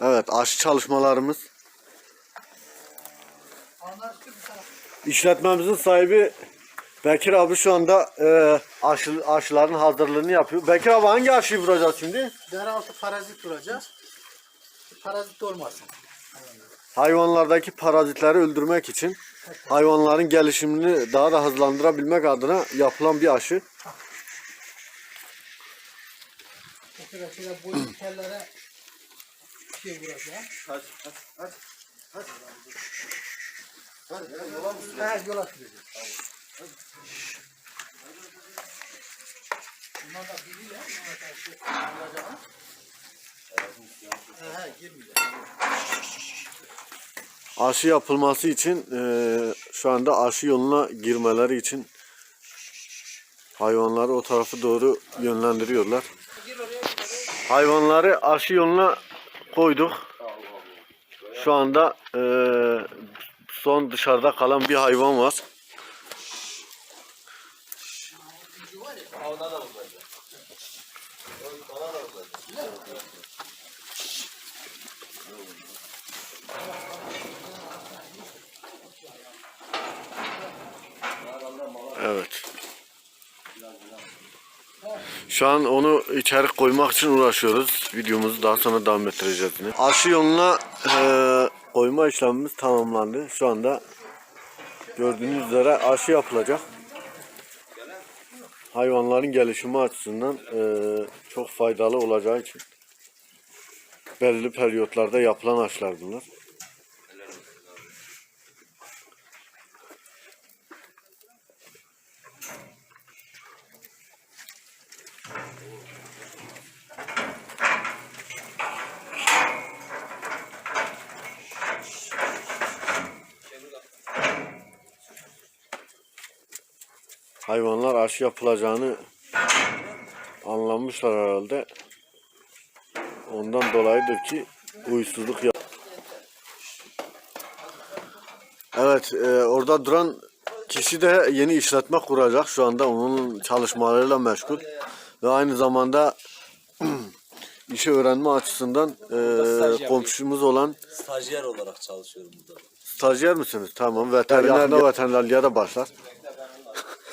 Evet aşı çalışmalarımız. İşletmemizin sahibi Bekir abi şu anda e, aşı, aşıların hazırlığını yapıyor. Bekir abi hangi aşıyı vuracağız şimdi? Deraltı parazit vuracağız. Parazit olmasın. Hayvanlardaki parazitleri öldürmek için hayvanların gelişimini daha da hızlandırabilmek adına yapılan bir aşı. Boyun tellere şey vuracağım. Hadi hadi hadi. Hadi. Hadi yola mı? Evet yola süreceğiz. Bunlar da biriyle bunlar karşı he girmeyecek. Aşı yapılması için e, şu anda aşı yoluna girmeleri için hayvanları o tarafa doğru yönlendiriyorlar. Hayvanları aşı yoluna koyduk. Şu anda e, son dışarıda kalan bir hayvan var. Şu an onu içerik koymak için uğraşıyoruz. Videomuzu daha sonra devam ettireceğiz. Aşı yoluna e, koyma işlemimiz tamamlandı. Şu anda gördüğünüz üzere aşı yapılacak. Hayvanların gelişimi açısından e, çok faydalı olacağı için belirli periyotlarda yapılan aşılar bunlar. Hayvanlar aşı yapılacağını anlamışlar herhalde. Ondan dolayıdır ki uysuzluk yap. Evet, e, orada duran kişi de yeni işletme kuracak. Şu anda onun çalışmalarıyla meşgul. Ve aynı zamanda işi öğrenme açısından e, komşumuz olan Stajyer olarak çalışıyorum burada. stajyer misiniz? Tamam, veteriner de veterinerliğe de başlar.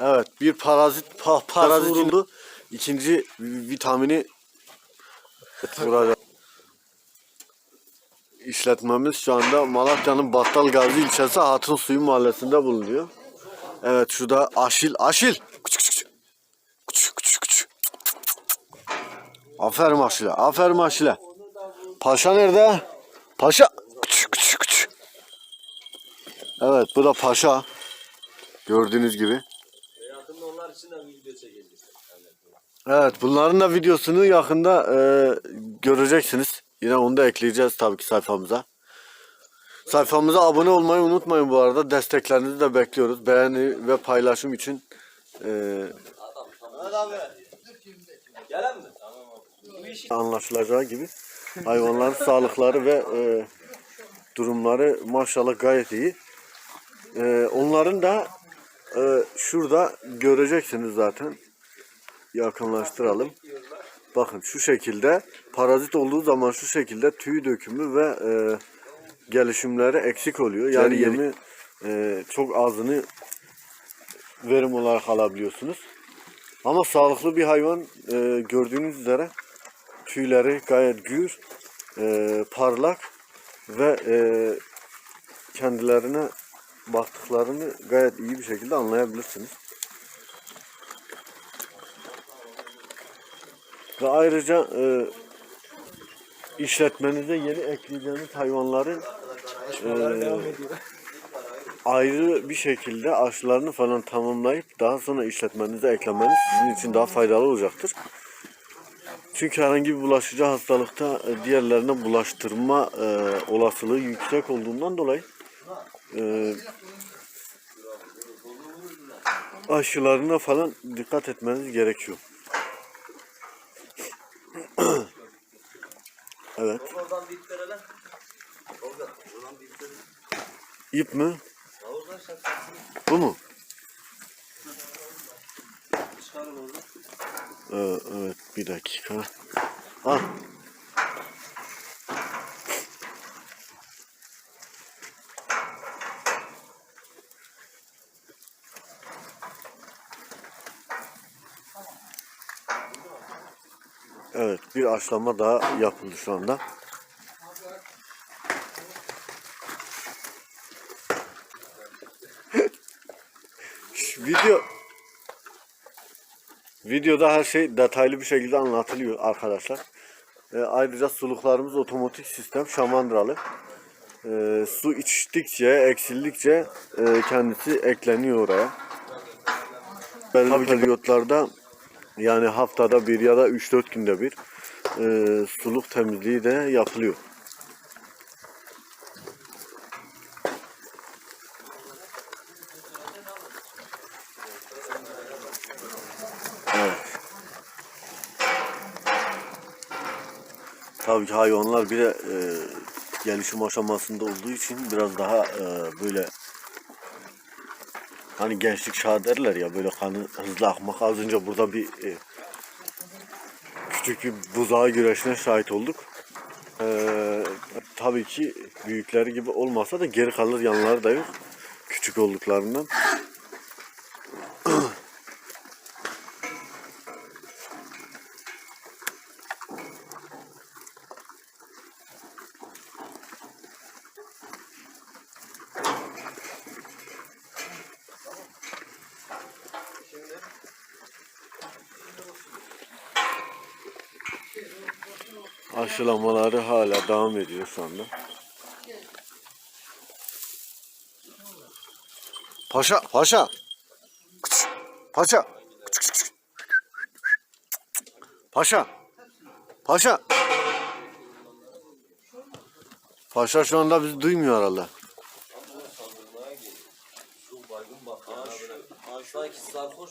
Evet, bir parazit pa, parazit vuruldu. İkinci vitamini vuracak. İşletmemiz şu anda Malatya'nın Battalgazi ilçesi Hatun Suyu mahallesinde bulunuyor. Evet, şurada Aşil, Aşil. Küçük küçük. Küçük küçük küçük. Aferin Aşil'e, aferin Aşil'e. Paşa nerede? Paşa. Evet, bu da Paşa. Gördüğünüz gibi. Yakında onlar için de video çekeceğiz. Evet bunların da videosunu yakında e, göreceksiniz. Yine onu da ekleyeceğiz tabii ki sayfamıza. Sayfamıza abone olmayı unutmayın bu arada. Desteklerinizi de bekliyoruz. Beğeni ve paylaşım için e, anlaşılacağı gibi hayvanların sağlıkları ve e, durumları maşallah gayet iyi. E, onların da e, şurada göreceksiniz zaten. Yakınlaştıralım. Bakın şu şekilde parazit olduğu zaman şu şekilde tüy dökümü ve e, gelişimleri eksik oluyor. Yani yemi e, çok azını verim olarak alabiliyorsunuz. Ama sağlıklı bir hayvan e, gördüğünüz üzere tüyleri gayet gür, e, parlak ve e, kendilerine baktıklarını gayet iyi bir şekilde anlayabilirsiniz. Ve ayrıca e, işletmenize yeni ekleyeceğiniz hayvanların e, ayrı bir şekilde aşılarını falan tamamlayıp daha sonra işletmenize eklemeniz sizin için daha faydalı olacaktır. Çünkü herhangi bir bulaşıcı hastalıkta e, diğerlerine bulaştırma e, olasılığı yüksek olduğundan dolayı e, aşılarına falan dikkat etmeniz gerekiyor. evet. İp mi? Bu mu? Ee, evet bir dakika. Al. Evet bir aşlama daha yapıldı şu anda. Video Videoda her şey detaylı bir şekilde anlatılıyor arkadaşlar. E, ayrıca suluklarımız otomatik sistem şamandıralı. E, su içtikçe, eksildikçe e, kendisi ekleniyor oraya. Belli periyotlarda yani haftada bir ya da 3-4 günde bir e, suluk temizliği de yapılıyor. Tabii ki hayvanlar bir de e, gelişim aşamasında olduğu için biraz daha e, böyle hani gençlik çağı derler ya böyle kanı hızlı akmak az önce burada bir e, küçük bir buzağı güreşine şahit olduk. E, tabii ki büyükleri gibi olmasa da geri kalır yanları da yok. Küçük olduklarından. Aşılamaları hala devam ediyor şu anda. Paşa, paşa. Paşa. Paşa. Paşa. Paşa şu anda bizi duymuyor herhalde. İkisi sarhoş.